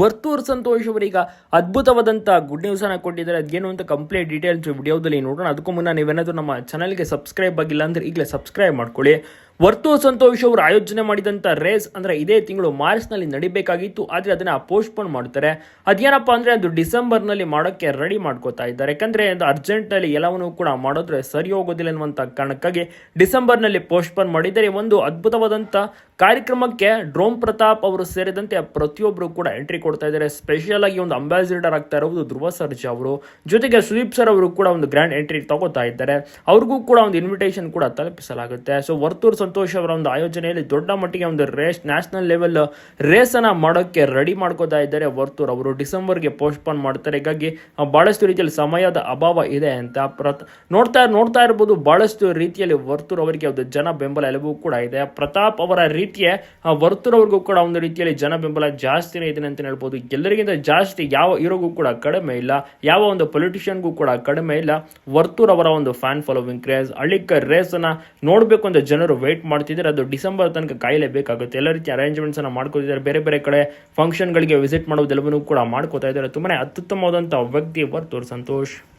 ವರ್ತೂರ್ ಸಂತೋಷ್ ಅವರೀಗ ಅದ್ಭುತವಾದಂಥ good news ಅನ್ನ ಕೊಟ್ಟಿದ್ದಾರೆ. ಅದೇನು ಅಂತ ಕಂಪ್ಲೀಟ್ ಡೀಟೇಲ್ಸ್ ವಿಡಿಯೋದಲ್ಲಿ ನೋಡೋಣ. ಅದಕ್ಕೂ ಮುನ್ನ ನೀವೇನಾದರೂ ನಮ್ಮ ಚಾನಲ್ಗೆ ಸಬ್ಸ್ಕ್ರೈಬ್ ಆಗಿಲ್ಲ ಅಂದ್ರೆ ಈಗಲೇ ಸಬ್ಸ್ಕ್ರೈಬ್ ಮಾಡ್ಕೊಳ್ಳಿ. ವರ್ತೂರ್ ಸಂತೋಷ್ ಅವರು ಆಯೋಜನೆ ಮಾಡಿದಂಥ ರೇಸ್ ಅಂದ್ರೆ ಇದೇ ತಿಂಗಳು ಮಾರ್ಚ್ನಲ್ಲಿ ನಡಿಬೇಕಾಗಿತ್ತು. ಆದರೆ ಅದನ್ನ ಪೋಸ್ಟ್ಪೋನ್ ಮಾಡ್ತಾರೆ ಅದೇನಪ್ಪ ಅಂದ್ರೆ ಅದು ಡಿಸೆಂಬರ್ನಲ್ಲಿ ಮಾಡೋಕ್ಕೆ ರೆಡಿ ಮಾಡ್ಕೋತಾ ಇದ್ದಾರೆ. ಯಾಕಂದರೆ ಅದು ಅರ್ಜೆಂಟ್ನಲ್ಲಿ ಎಲ್ಲವನ್ನೂ ಕೂಡ ಮಾಡಿದ್ರೆ ಸರಿ ಹೋಗೋದಿಲ್ಲ ಅನ್ನುವಂಥ ಕಾರಣಕ್ಕಾಗಿ ಡಿಸೆಂಬರ್ನಲ್ಲಿ ಪೋಸ್ಟ್ಪೋನ್ ಮಾಡಿದ್ದಾರೆ. ಒಂದು ಅದ್ಭುತವಾದಂಥ ಕಾರ್ಯಕ್ರಮಕ್ಕೆ ಡ್ರೋಮ್ ಪ್ರತಾಪ್ ಅವರು ಸೇರಿದಂತೆ ಪ್ರತಿಯೊಬ್ಬರು ಕೂಡ ಎಂಟ್ರಿ ಕೊಡ್ತಾ ಇದ್ದಾರೆ. ಸ್ಪೆಷಲ್ ಆಗಿ ಒಂದು ಅಂಬಾಸಿಡರ್ ಆಗ್ತಾ ಇರೋದು ಧ್ರುವ ಸರ್ಜಾ ಅವರು. ಜೊತೆಗೆ ಸುದೀಪ್ ಸರ್ ಅವರು ಕೂಡ ಒಂದು ಗ್ರ್ಯಾಂಡ್ ಎಂಟ್ರಿ ತಗೋತಾ ಇದ್ದಾರೆ. ಅವ್ರಿಗೂ ಕೂಡ ಒಂದು ಇನ್ವಿಟೇಷನ್ ಕೂಡ ತಲುಪಿಸಲಾಗುತ್ತೆ. ಸೊ ವರ್ತೂರ್ ಸಂತೋಷ್ ಅವರ ಒಂದು ಆಯೋಜನೆಯಲ್ಲಿ ದೊಡ್ಡ ಮಟ್ಟಿಗೆ ಒಂದು ರೇಸ್ ನ್ಯಾಷನಲ್ ಲೆವೆಲ್ ರೇಸ್ ಅನ್ನ ಮಾಡೋಕ್ಕೆ ರೆಡಿ ಮಾಡ್ಕೋತಾ ಇದ್ದಾರೆ. ವರ್ತೂರ್ ಅವರು ಡಿಸೆಂಬರ್ಗೆ ಪೋಸ್ಟ್ಪೋನ್ ಮಾಡ್ತಾರೆ. ಹೀಗಾಗಿ ಭಾಳಷ್ಟು ಬಹಳಷ್ಟು ರೀತಿಯಲ್ಲಿ ಸಮಯದ ಅಭಾವ ಇದೆ ಅಂತ ಪ್ರತ್, ನೋಡ್ತಾ ನೋಡ್ತಾ ಇರ್ಬೋದು. ಬಹಳಷ್ಟು ರೀತಿಯಲ್ಲಿ ವರ್ತೂರ್ ಅವರಿಗೆ ಒಂದು ಜನ ಬೆಂಬಲ ಎಲ್ಲವೂ ಕೂಡ ಇದೆ. ಪ್ರತಾಪ್ ಅವರ ರೀತಿಯ ವರ್ತೂರ್ ಅವ್ರಿಗೂ ಕೂಡ ಒಂದು ರೀತಿಯಲ್ಲಿ ಜನ ಬೆಂಬಲ ಜಾಸ್ತಿನೇ ಇದೆ ಅಂತ ಹೇಳ್ಬೋದು. ಎಲ್ಲರಿಗಿಂತ ಜಾಸ್ತಿ ಯಾವ ಹೀರೋಗೂ ಕೂಡ ಕಡಿಮೆ ಇಲ್ಲ. ಯಾವ ಒಂದು ಪೊಲಿಟಿಷಿಯನ್ಗೂ ಕೂಡ ಕಡಿಮೆ ಇಲ್ಲ. ವರ್ತೂರ್ ಅವರ ಒಂದು ಫ್ಯಾನ್ ಫಾಲೋವಿಂಗ್ ಕ್ರೇಜ್ ಅಳಿಕ ರೇಸ್ ಅನ್ನ ನೋಡಬೇಕು ಅಂತ ಜನರು ವೇಟ್ ಮಾಡ್ತಿದ್ದಾರೆ ಅದು ಡಿಸೆಂಬರ್ ತನಕ ಕಾಯಿಲೆ ಬೇಕಾಗುತ್ತೆ. ಎಲ್ಲ ರೀತಿ ಅರೇಂಜ್ಮೆಂಟ್ಸ್ ಅನ್ನ ಮಾಡ್ಕೊತಿದ್ದಾರೆ. ಬೇರೆ ಬೇರೆ ಕಡೆ ಫಂಕ್ಷನ್ಗಳಿಗೆ ವಿಸಿಟ್ ಮಾಡೋದೆಲ್ಲವನ್ನೂ ಕೂಡ ಮಾಡ್ಕೋತಾ ಇದ್ದಾರೆ. ತುಂಬಾನೇ ಅತ್ಯುತ್ತಮವಾದಂಥ ವ್ಯಕ್ತಿ ಬರ್ತವ್ರು ಸಂತೋಷ್.